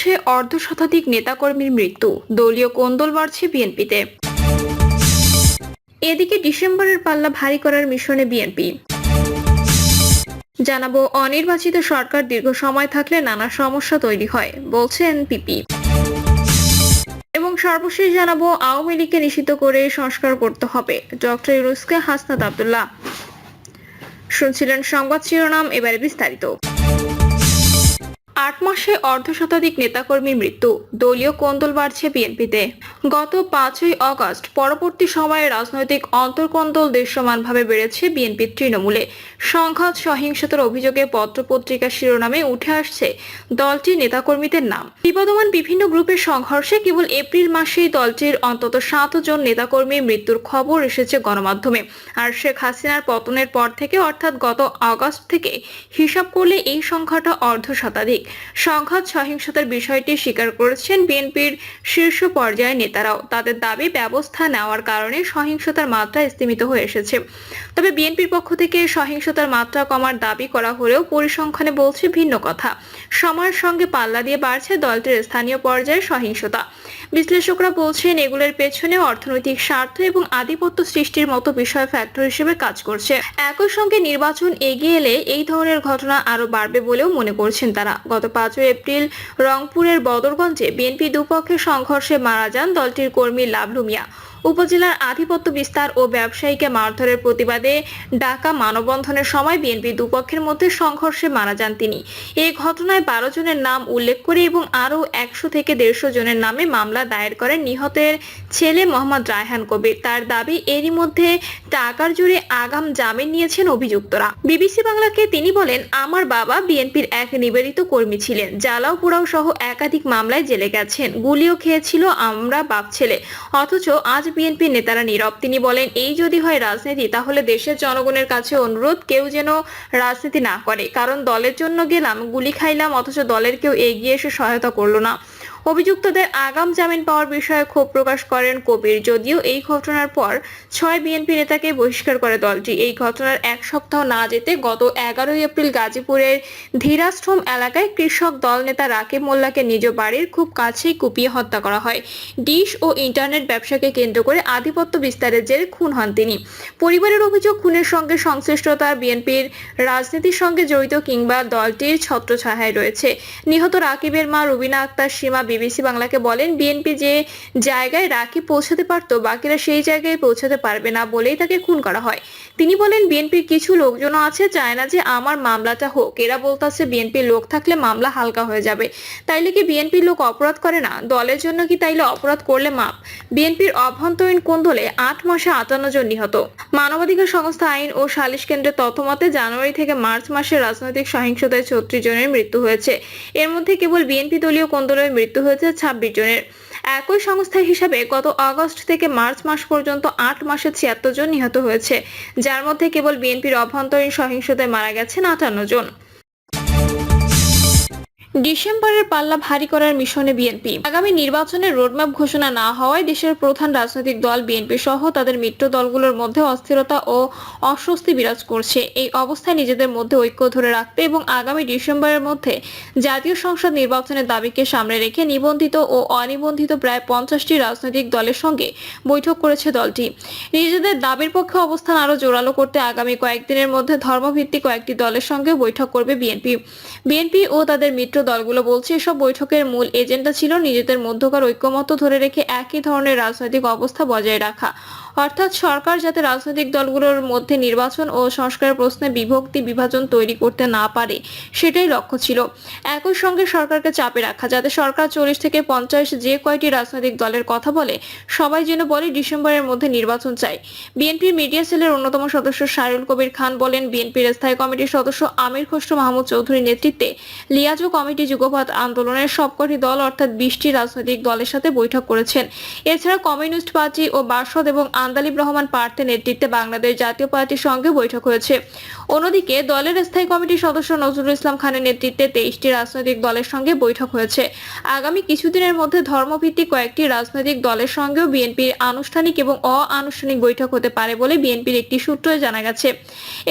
মাসে অর্ধ শতাধিক নেতাকর্মীর মৃত্যু। দলীয় কোন্দল বাড়ছে বিএনপিতে। এদিকে ডিসেম্বরের পাল্লা ভারী করার মিশনে বিএনপি। জানাব, অনির্বাচিত সরকার দীর্ঘ সময় থাকলে নানা সমস্যা তৈরি হয় বলছেন পিপি এবং সর্বশেষ জানাব, আওয়ামী লীগকে নিষিদ্ধ করে সংস্কার করতে হবে, ডক্টর ইউনুসকে হাসনাত আবদুল্লাহ। শুনছিলেন সংবাদ শিরোনাম, এবারে বিস্তারিত। আট মাসে অর্ধ শতাধিক নেতাকর্মীর মৃত্যু। দলীয় কোন্দল বাড়ছে বিএনপিতে। গত পাঁচই অগস্ট পরবর্তী সময়ে রাজনৈতিক অন্তর্কোন্দল দৃশ্যমানভাবে বেড়েছে বিএনপির তৃণমূলে। সংঘাত, সহিংসতার অভিযোগে পত্রপত্রিকা শিরোনামে উঠে আসছে দলটির নেতাকর্মীদের নাম। বিবদমান বিভিন্ন গ্রুপের সংঘর্ষে কেবল এপ্রিল মাসেই দলটির অন্তত সাত জন নেতাকর্মীর মৃত্যুর খবর এসেছে গণমাধ্যমে। আর শেখ হাসিনার পতনের পর থেকে, অর্থাৎ গত আগস্ট থেকে, হিসাব করলে এই সংখ্যাটা অর্ধ শতাধিক সংঘাত সহিংসতার বিষয়টি স্বীকার করেছেন বিএনপির শীর্ষ পর্যায়ের নেতারাও। তাদের দাবি, ব্যবস্থা নেওয়ার কারণে সহিংসতার মাত্রা স্তীমিত হয়ে এসেছে। তবে বিএনপির পক্ষ থেকে সহিংসতার মাত্রা কমার দাবি করা হলেও পরিসংখ্যানে বলছে ভিন্ন কথা। সময়ের সঙ্গে পাল্লা দিয়ে বাড়ছে দলটির স্থানীয় পর্যায়ে সহিংসতা। বিশ্লেষকরা বলছেন, এগুলোর পেছনে অর্থনৈতিক স্বার্থ এবং আধিপত্য সৃষ্টির মতো বিষয় ফ্যাক্টর হিসেবে কাজ করছে। একই সঙ্গে নির্বাচন এগিয়ে এলে এই ধরনের ঘটনা আরও বাড়বে বলেও মনে করছেন তারা। গত পাঁচই এপ্রিল রংপুরের বদরগঞ্জে বিএনপি দুপক্ষের সংঘর্ষে মারা যান দলটির কর্মী লাভলু মিয়া উপজেলার আধিপত্য বিস্তার ও ব্যবসায়ীকে মারধরের প্রতিবাদে ডাকা মানববন্ধনের সময় বিএনপি দুপক্ষের মধ্যে সংঘর্ষে মারা যান তিনি। এই ঘটনায় বারো জনের নাম উল্লেখ করে এবং আরও একশো থেকে দেড়শো জনের নামে মামলা দায়ের করেন নিহতের ছেলে মোহাম্মদ রায়হান কবির। তার দাবি, এরই মধ্যে টাকার জোরে আগাম জামিন নিয়েছেন অভিযুক্তরা। বিবিসি বাংলাকে তিনি বলেন, আমার বাবা বিএনপির এক নিবেদিত কর্মী ছিলেন। জ্বালাও পোড়াও সহ একাধিক মামলায় জেলে গেছেন। গুলিও খেয়েছিল আমরা বাপ ছেলে। অথচ আজ বিএনপি নেতারা নীরব। তিনি বলেন, এই যদি হয় রাজনীতি, তাহলে দেশের জনগণের কাছে অনুরোধ কেউ যেন রাজনীতি না করে। কারণ দলের জন্য গেলাম, গুলি খাইলাম, অথচ দলের কেউ এগিয়ে এসে সহায়তা করল না। অভিযুক্তদের আগাম জামিন পাওয়ার বিষয়ে ক্ষোভ প্রকাশ করেন কবির। যদিও এই ঘটনার পর ছয় বিএনপি নেতাকে বহিষ্কার করে দলটি। এই ঘটনার এক সপ্তাহ না যেতে গত এগারোই এপ্রিল গাজীপুরের ধীরাশ্রম এলাকায় কৃষক দল নেতা রাকিব মোল্লাকে নিজ বাড়ির খুব কাছেই কুপিয়ে হত্যা করা হয়। ডিশ ও ইন্টারনেট ব্যবসাকে কেন্দ্র করে আধিপত্য বিস্তারের জেরে খুন হন তিনি। পরিবারের অভিযোগ, খুনের সঙ্গে সংশ্লিষ্টতা বিএনপির রাজনীতির সঙ্গে জড়িত কিংবা দলটির ছত্রছায়ায় রয়েছে। নিহত রাকিবের মা রুবিনা আক্তার, সীমা বিবিসি বাংলাকে বলেন, বিএনপি যে জায়গায় রাকিব পৌঁছাতে পারত, বাকিরা সেই জায়গায় পৌঁছাতে পারবে না বলেই তাকে খুন করা হয়। তিনি বলেন, বিএনপির কিছু লোকজনও আছে, চায় না যে আমার মামলাটা হোক। এরা বলতাছে, বিএনপির লোক থাকলে মামলা হালকা হয়ে যাবে। তাইলে কি বিএনপির লোক অপরাধ করে না? দলের জন্য কি তাইলে অপরাধ করলে মাপ? বিএনপির অভ্যন্তরীণ কোন্দলে আট মাসে আটান্ন জন নিহত। মানবাধিকার সংস্থা আইন ও সালিশ কেন্দ্রের তথ্যমতে জানুয়ারি থেকে মার্চ মাসে রাজনৈতিক সহিংসতায় ছত্রিশ জনের মৃত্যু হয়েছে। এর মধ্যে কেবল বিএনপি দলীয় কোন্দলের মৃত্যু হয়েছে ছাব্বিশ জনের। একই সংস্থা হিসাবে গত আগস্ট থেকে মার্চ মাস পর্যন্ত আট মাসে ছিয়াত্তর জন নিহত হয়েছে, যার মধ্যে কেবল বিএনপির অভ্যন্তরীণ সহিংসতায় মারা গেছেন আটান্ন জন। ডিসেম্বরের পাল্লা ভারী করার মিশনে বিএনপি। আগামী নির্বাচনের রোডম্যাপ ঘোষণা না হওয়ায় দেশের প্রধান রাজনৈতিক দল বিএনপি সহ তাদের মিত্র দলগুলোর মধ্যে অস্থিরতা ও অস্বস্তি বিরাজ করছে। এই অবস্থায় নিজেদের মধ্যে ঐক্য ধরে রাখতে এবং আগামী ডিসেম্বরের মধ্যে জাতীয় সংসদ নির্বাচনের দাবিকে সামনে রেখে নিবন্ধিত ও অনিবন্ধিত প্রায় পঞ্চাশটি রাজনৈতিক দলের সঙ্গে বৈঠক করেছে দলটি। নিজেদের দাবির পক্ষে অবস্থান আরও জোরালো করতে আগামী কয়েকদিনের মধ্যে ধর্মভিত্তিক কয়েকটি দলের সঙ্গে বৈঠক করবে বিএনপি। বিএনপি ও তাদের মিত্র দলগুলো বলছে, এসব বৈঠকের মূল এজেন্ডা ছিল নিজেদের মধ্যকার ঐক্যমত্য ধরে রেখে একই ধরনের রাজনৈতিক অবস্থা বজায় রাখা। অর্থাৎ সরকার যাতে রাজনৈতিক দলগুলোর মধ্যে নির্বাচন ও সংস্কার প্রশ্নে বিভক্তি বিভাজন তৈরি করতে না পারে, সেটাই লক্ষ্য ছিল। একই সঙ্গে সরকারকে চাপে রাখা, যাতে সরকার চল্লিশ থেকে পঞ্চাশ যে কয়টি রাজনৈতিক দলের কথা বলে, সবাই যেন বলে ডিসেম্বরের মধ্যে নির্বাচন চাই বিএনপির মিডিয়া সেলের অন্যতম সদস্য শাহরুল কবির খান বলেন, বিএনপির স্থায়ী কমিটির সদস্য আমির খসরু মাহমুদ চৌধুরীর নেতৃত্বে লিয়াজো কমিটি যুগপথ আন্দোলনের সবকটি দল অর্থাৎ বিশটি রাজনৈতিক দলের সাথে বৈঠক করেছেন। এছাড়া কমিউনিস্ট পার্টি ও বাসদ এবং আন্দালিব রহমান পার্থের নেতৃত্বে বাংলাদেশ জাতীয় পার্টির সঙ্গে বৈঠক হয়েছে। অন্যদিকে দলের স্থায়ী কমিটির সদস্য নজরুল ইসলাম খানের নেতৃত্বে তেইশটি রাজনৈতিক দলের সঙ্গে বৈঠক হয়েছে। আগামী কিছুদিনের মধ্যে ধর্মভিত্তিক কয়েকটি রাজনৈতিক দলের সঙ্গেও বিএনপির আনুষ্ঠানিক এবং অআনুষ্ঠানিক বৈঠক হতে পারে বলে বিএনপির একটি সূত্রে জানা গেছে।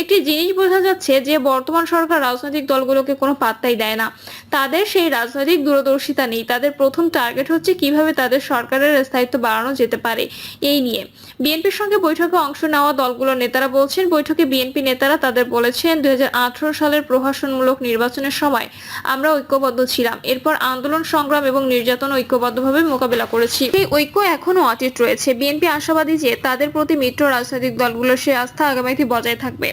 একটি জিনিস বোঝা যাচ্ছে যে বর্তমান সরকার রাজনৈতিক দলগুলোকে কোনো পাত্তাই দেয় না। তাদের সেই রাজনৈতিক দূরদর্শিতা নেই। তাদের প্রথম টার্গেট হচ্ছে কীভাবে তাদের সরকারের স্থায়িত্ব বাড়ানো যেতে পারে, এই নিয়ে। বিএনপির সঙ্গে বৈঠকে অংশ নেওয়া দলগুলোর নেতারা বলছেন, বৈঠকে বিএনপি নেতারা তাদের বলেছেন দু হাজার আঠেরো সালের প্রহসনমূলক নির্বাচনের সময় আমরা ঐক্যবদ্ধ ছিলাম। এরপর আন্দোলন, সংগ্রাম এবং নির্যাতন ঐক্যবদ্ধভাবে মোকাবেলা করেছি। এই ঐক্য এখনও অটিট রয়েছে। বিএনপি আশাবাদী যে তাদের প্রতি মিত্র রাজনৈতিক দলগুলোর সে আস্থা আগামীতে বজায় থাকবে।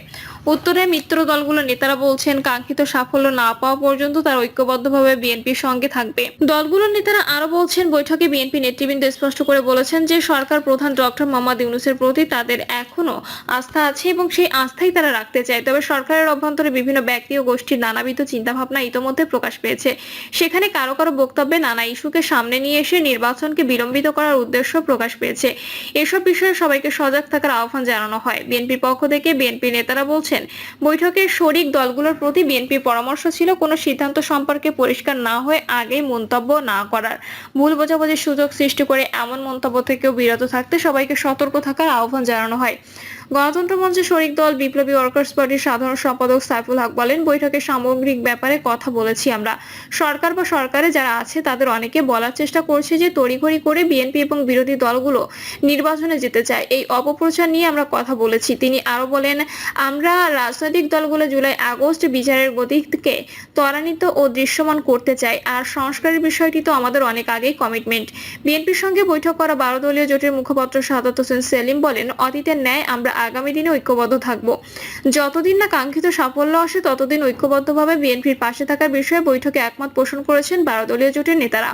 উত্তরে মিত্র দলগুলোর নেতারা বলছেন, কাঙ্ক্ষিত সাফল্য না পাওয়া পর্যন্ত তারা ঐক্যবদ্ধভাবে বিএনপির সঙ্গে থাকবে। দলগুলোর নেতারা আরও বলছেন, বৈঠকে বিএনপি নেতৃবৃন্দ স্পষ্ট করে বলেছেন যে, সরকার প্রধান ডক্টর মোহাম্মদ ইউনুসের প্রতি তাদের এখনও আস্থা আছে এবং সেই আস্থাই তারা রাখতে চায়। তবে সরকারের অভ্যন্তরে বিভিন্ন ব্যক্তি ও গোষ্ঠীর নানাবিধ চিন্তাভাবনা ইতোমধ্যে প্রকাশ পেয়েছে। সেখানে কারও কারও বক্তব্যে নানা ইস্যুকে সামনে নিয়ে এসে নির্বাচনকে বিলম্বিত করার উদ্দেশ্য প্রকাশ পেয়েছে। এসব বিষয়ে সবাইকে সজাগ থাকার আহ্বান জানানো হয়। বিএনপির পক্ষ থেকে বিএনপি নেতারা বলছেন বৈঠকে শরিক দলগুলোর প্রতি বিএনপির পরামর্শ ছিল কোনো সিদ্ধান্ত সম্পর্কে পরিষ্কার না হয়ে আগেই মন্তব্য না করার। ভুল বোঝাবুঝির সুযোগ সৃষ্টি করে এমন মন্তব্য থেকেও বিরত থাকতে সবাইকে সতর্ক থাকার আহ্বান জানানো হয়। গণতন্ত্র মঞ্চে শরিক দল বিপ্লবী ওয়ার্কার্স পার্টির সাধারণ সম্পাদক সাইফুল হক বলেন, বৈঠকে সামগ্রিক ব্যাপারে কথা বলেছি আমরা। সরকার বা সরকারে যারা আছে তাদের অনেকে বলার চেষ্টা করছে যে তড়িঘড়ি করে বিএনপি এবং বিরোধী দলগুলো নির্বাচনে যেতে চায় এই অপপ্রচার নিয়ে আমরা কথা বলেছি। তিনি আরও বলেন, আমরা রাজনৈতিক দলগুলো জুলাই আগস্ট বিচারের গতিকে ত্বরান্বিত ও দৃশ্যমান করতে চাই আর সংস্কারের বিষয়টি তো আমাদের অনেক আগেই কমিটমেন্ট বিএনপির সঙ্গে বৈঠক করা বারো দলীয় জোটের মুখপাত্র সাদাত হোসেন সেলিম বলেন, অতীতের ন্যায় আমরা আগামী দিনে ঐক্যবদ্ধ থাকব। যতদিন না কাঙ্ক্ষিত সাফল্য আসে, ততদিন ঐক্যবদ্ধভাবে বিএনপির পাশে থাকার বিষয়ে বৈঠকে একমত পোষণ করেছেন বারো দলীয় জোটের নেতারা।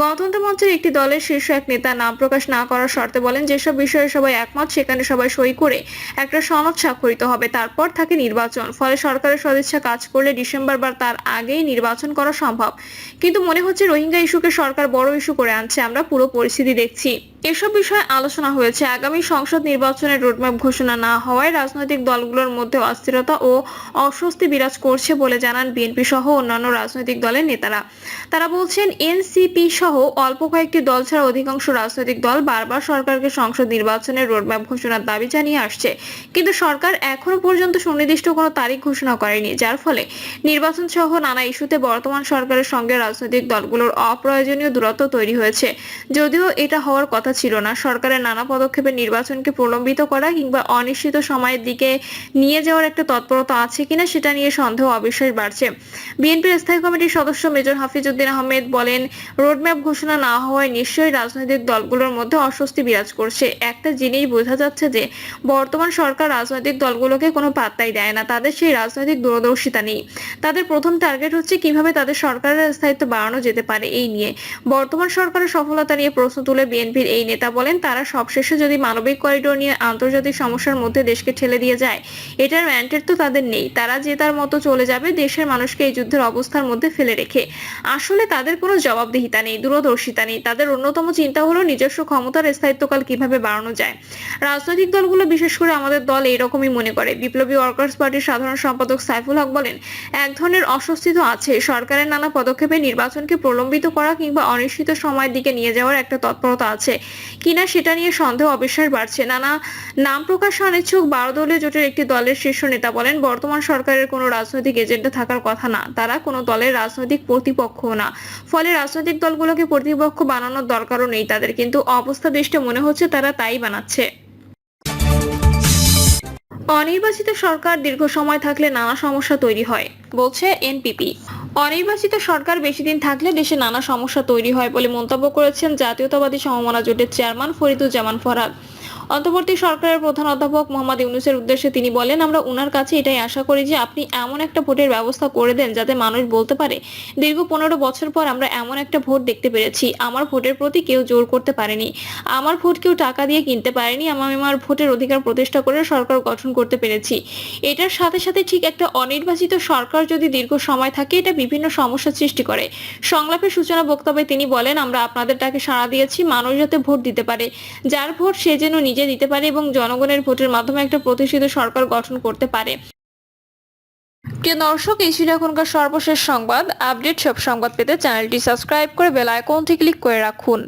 গণতন্ত্র মঞ্চের একটি দলের শীর্ষ এক নেতা নাম প্রকাশ না করার শর্তে বলেন, যেসব বিষয়ে সবাই একমত, সেখানে সবাই সই করে একটা সনদ স্বাক্ষরিত হবে। তারপর থাকে নির্বাচন। ফলে সরকারের সদিচ্ছা কাজ করলে ডিসেম্বর বা তার আগেই নির্বাচন করা সম্ভব। কিন্তু মনে হচ্ছে রোহিঙ্গা ইস্যুকে সরকার বড় ইস্যু করে আনছে। আমরা পুরো পরিস্থিতি দেখছি। এসব বিষয়ে আলোচনা হয়েছে। আগামী সংসদ নির্বাচনের রোডম্যাপ ঘোষণা না হওয়ায় রাজনৈতিক দলগুলোর মধ্যে অস্থিরতা ও অস্বস্তি বিরাজ করছে বলে জানান বিএনপি সহ অন্যান্য রাজনৈতিক দলের নেতারা। তারা বলছেন, এনসিপি সহ অল্প কয়েকটি দল ছাড়া অধিকাংশ রাজনৈতিক দল বারবার সরকারকে সংসদ নির্বাচনের রোডম্যাপ ঘোষণার দাবি জানিয়ে আসছে। কিন্তু সরকার এখনও পর্যন্ত সুনির্দিষ্ট কোনো তারিখ ঘোষণা করেনি, যার ফলে নির্বাচন সহ নানা ইস্যুতে বর্তমান সরকারের সঙ্গে রাজনৈতিক দলগুলোর অপ্রয়োজনীয় দূরত্ব তৈরি হয়েছে। যদিও এটা হওয়ার কথা ছিল না। সরকারের নানা পদক্ষেপে নির্বাচনকে প্রলম্বিত করা কিংবা অনিশ্চিত সময়ের দিকে নিয়ে যাওয়ার একটা তৎপরতা আছে কিনা সেটা নিয়ে সন্দেহ, অবিশ্বাস বাড়ছে। বিএনপির স্থায়ী কমিটির সদস্য মেজর হাফিজউদ্দিন আহমেদ বলেন, রোডম্যাপ ঘোষণা না হওয়ায় নিশ্চয়ই রাজনৈতিক দলগুলোর মধ্যে অস্বস্তি বিরাজ করছে। একটা জিনিস বোঝা যাচ্ছে যে, বর্তমান সরকার রাজনৈতিক দলগুলোকে কোনো পাত্তাই দেয় না। তাদের সেই রাজনৈতিক দূরদর্শিতা নেই। তাদের প্রথম টার্গেট হচ্ছে কীভাবে তাদের সরকারের স্থায়িত্ব বাড়ানো যেতে পারে এই নিয়ে। বর্তমান সরকারের সফলতা নিয়ে প্রশ্ন তুলে বিএনপির এই নেতা বলেন, তারা সবশেষে যদি মানবিক করিডোর নিয়ে আন্তর্জাতিক সমস্যার মধ্যে দেশকে ঠেলে দিয়ে যায়, এটার ম্যান্ডেট তো তাদের নেই। তারা যে তার মতো চলে যাবে, দেশের মানুষকে এই যুদ্ধের অবস্থার মধ্যে ফেলে রেখে। আসলে তাদের কোনো জবাবদিহিতা নেই, দূরদর্শিতা নেই। তাদের অন্যতম চিন্তা হলো নিজস্ব ক্ষমতার স্থায়িত্বকাল কীভাবে বাড়ানো যায়। রাজনৈতিক দলগুলো, বিশেষ করে আমাদের দল এইরকমই মনে করে। বিপ্লবী ওয়ার্কার্স পার্টির সাধারণ সম্পাদক সাইফুল হক বলেন, এক ধরনের অস্বস্তি তো আছে। সরকারের নানা পদক্ষেপে নির্বাচনকে প্রলম্বিত করা কিংবা অনিশ্চিত সময়ের দিকে নিয়ে যাওয়ার একটা তৎপরতা আছে। কিনা সেটা নিয়ে সন্দেহ, অবিশ্বাস বাড়ছে। নানা নাম প্রকাশ অনিচ্ছুক বারো দলীয় জোটের একটি দলের শীর্ষ নেতা বলেন, বর্তমান সরকারের কোনো রাজনৈতিক এজেন্ডা থাকার কথা না। তারা কোনো দলের রাজনৈতিক প্রতিপক্ষ না। ফলে রাজনৈতিক দলগুলোকে প্রতিপক্ষ বানানোর দরকারও নেই তাদের। কিন্তু অবস্থা দৃষ্টে মনে হচ্ছে তারা তাই বানাচ্ছে। অনির্বাচিত সরকার দীর্ঘ সময় থাকলে নানা সমস্যা তৈরি হয়, বলছে এনপিপি। অনির্বাচিত সরকার বেশি দিন থাকলে দেশে নানা সমস্যা তৈরি হয় বলে মন্তব্য করেছেন জাতীয়তাবাদী সমমনা জোটের চেয়ারম্যান ফরিদুজ্জামান ফরহাদ অন্তর্বর্তী সরকারের প্রধান অধ্যাপক মোহাম্মদ ইউনুসের উদ্দেশ্যে তিনি বলেন, আমরা উনার কাছে এটাই আশা করি যে আপনি এমন একটা ভোটের ব্যবস্থা করে দেন যাতে মানুষ বলতে পারে, দীর্ঘ পনেরো বছর পর আমরা এমন একটা ভোট দেখতে পেরেছি। আমার ভোটের প্রতি কেউ জোর করতে পারেনি। আমার ভোট কেউ টাকা দিয়ে কিনতে পারেনি। আমি আমার ভোটের অধিকার প্রতিষ্ঠা করে সরকার গঠন করতে পেরেছি। এটার সাথে সাথে ঠিক একটা অনির্বাচিত সরকার যদি দীর্ঘ সময় থাকে, এটা বিভিন্ন সমস্যা সৃষ্টি করে। সংলাপের সূচনা বক্তব্যে তিনি বলেন, আমরা আপনাদের ডাকে সাড়া দিয়েছি। মানুষ যাতে ভোট দিতে পারে। যার ভোট সে যেন নিজে দিতে পারে এবং জনগণের ভোটের মাধ্যমে একটা প্রতিষ্ঠিত সরকার গঠন করতে পারে। প্রিয় দর্শক, এই ছিল এখনকার সর্বশেষ সংবাদ। আপডেট সব সংবাদ পেতে চ্যানেলটি সাবস্ক্রাইব করে বেল আইকনটি ক্লিক করে রাখুন।